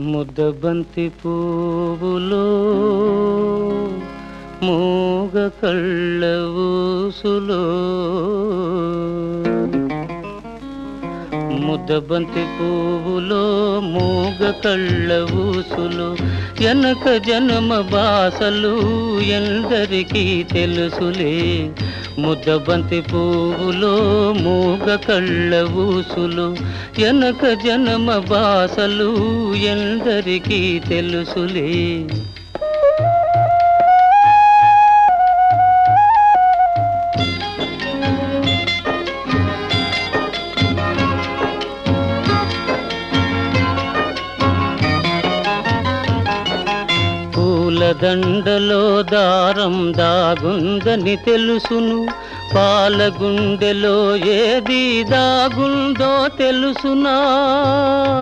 ముద్దబంతి పువ్వులో మూగ కళ్ళ ఊసులో. ముద్దబంతి పువ్వులో మూగ కళ్ళ ఊసులు ఎనక జన్మ బాసలు ఎందరికీ తెలుసులే. ముద్దబంతి పువ్వులో మూగ కళ్ళ ఊసులు ఎనక జన్మ బాసలు ఎందరికీ తెలుసులే. పూలదండలో దారం దాగుందని తెలుసును. పాలగుండెలో ఏది దాగుందో తెలుసునా.